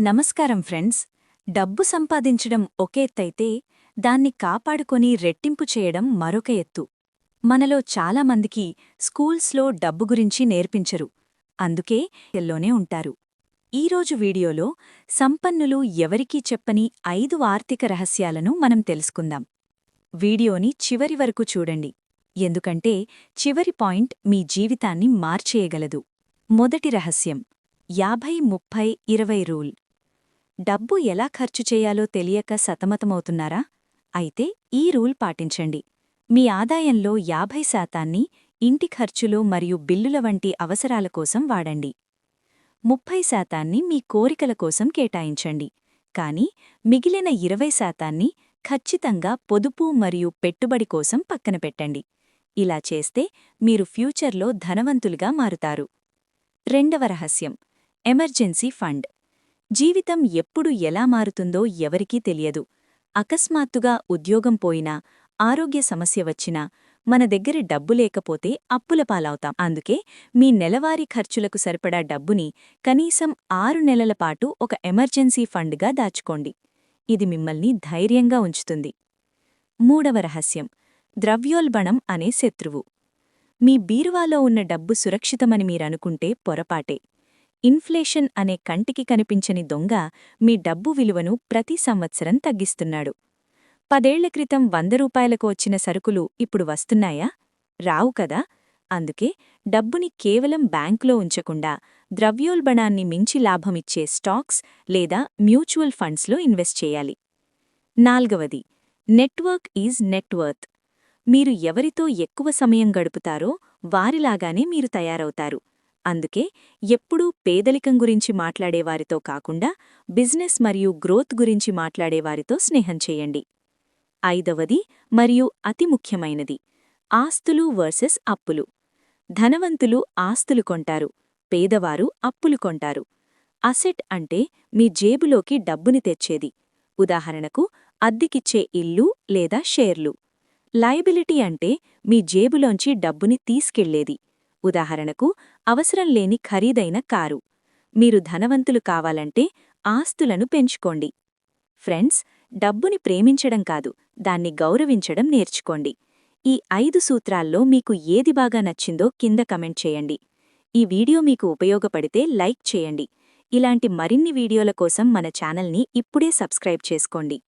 నమస్కారం ఫ్రెండ్స్. డబ్బు సంపాదించడం ఒక ఎత్తైతే దాన్ని కాపాడుకొని రెట్టింపు చేయడం మరొక ఎత్తు. మనలో చాలామందికి స్కూల్స్లో డబ్బు గురించి నేర్పించరు. అందుకే ఎల్లోనే ఉంటారు. ఈరోజు వీడియోలో సంపన్నులు ఎవరికీ చెప్పని ఐదు ఆర్థిక రహస్యాలను మనం తెలుసుకుందాం. వీడియోని చివరి వరకు చూడండి. ఎందుకంటే చివరి పాయింట్ మీ జీవితాన్ని మార్చేయగలదు. మొదటి రహస్యం. యాభై ముప్పై ఇరవై రూల్. డబ్బు ఎలా ఖర్చు చేయాలో తెలియక సతమతమవుతున్నారా? అయితే ఈ రూల్ పాటించండి. మీ ఆదాయంలో యాభై శాతాన్ని ఇంటి ఖర్చులు మరియు బిల్లుల వంటి అవసరాల కోసం వాడండి. ముప్పై శాతాన్ని మీ కోరికల కోసం కేటాయించండి. కాని మిగిలిన ఇరవై శాతాన్ని ఖచ్చితంగా పొదుపు మరియు పెట్టుబడి కోసం పక్కన పెట్టండి. ఇలా చేస్తే మీరు ఫ్యూచర్లో ధనవంతులుగా మారుతారు. రెండవ రహస్యం. Emergency fund. జీవితం ఎప్పుడు ఎలా మారుతుందో ఎవరికీ తెలియదు. అకస్మాత్తుగా ఉద్యోగం పోయినా ఆరోగ్య సమస్య వచ్చినా మన దగ్గర డబ్బు లేకపోతే అప్పుల పాలవుతాం. అందుకే మీ నెలవారీ ఖర్చులకు సరిపడా డబ్బుని కనీసం ఆరు నెలల పాటు ఒక ఎమర్జెన్సీ ఫండ్గా దాచుకోండి. ఇది మిమ్మల్ని ధైర్యంగా ఉంచుతుంది. మూడవ రహస్యం ద్రవ్యోల్బణం అనే శత్రువు. మీ బీరువాలో ఉన్న డబ్బు సురక్షితమని మీరనుకుంటే పొరపాటే. ఇన్ఫ్లేషన్ అనే కంటికి కనిపించని దొంగ మీ డబ్బు విలువను ప్రతి సంవత్సరం తగ్గిస్తున్నాడు. పదేళ్ళ క్రితం వంద రూపాయలకు వచ్చిన సరుకులు ఇప్పుడు వస్తున్నాయా? రావు కదా. అందుకే డబ్బుని కేవలం బ్యాంకులో ఉంచకుండా ద్రవ్యోల్బణాన్ని మించి లాభమిచ్చే స్టాక్స్ లేదా మ్యూచువల్ ఫండ్స్లో ఇన్వెస్ట్ చేయాలి. నాల్గవది నెట్వర్క్ ఈజ్ నెట్వర్త్ మీరు ఎవరితో ఎక్కువ సమయం గడుపుతారో వారిలాగానే మీరు తయారవుతారు. అందుకే ఎప్పుడూ పేదలికం గురించి మాట్లాడేవారితో కాకుండా బిజినెస్ మరియు గ్రోత్ గురించి మాట్లాడేవారితో స్నేహం చేయండి. ఐదవది మరియు అతి ముఖ్యమైనది ఆస్తులు వర్సెస్ అప్పులు. ధనవంతులు ఆస్తులు కొంటారు పేదవారు అప్పులు కొంటారు. అసెట్ అంటే మీ జేబులోకి డబ్బుని తెచ్చేది. ఉదాహరణకు అద్దెకిచ్చే ఇల్లు లేదా షేర్లు. లయబిలిటీ అంటే మీ జేబులోంచి డబ్బుని తీసుకెళ్ళేది. ఉదాహరణకు అవసరం లేని ఖరీదైన కారు. మీరు ధనవంతులు కావాలంటే ఆస్తులను పెంచుకోండి. ఫ్రెండ్స్ డబ్బుని ప్రేమించడం కాదు దాన్ని గౌరవించడం నేర్చుకోండి. ఈ ఐదు సూత్రాల్లో మీకు ఏది బాగా నచ్చిందో కింద కమెంట్ చేయండి. ఈ వీడియో మీకు ఉపయోగపడితే లైక్ చేయండి. ఇలాంటి మరిన్ని వీడియోల కోసం మన ఛానల్ని ఇప్పుడే సబ్స్క్రైబ్ చేసుకోండి.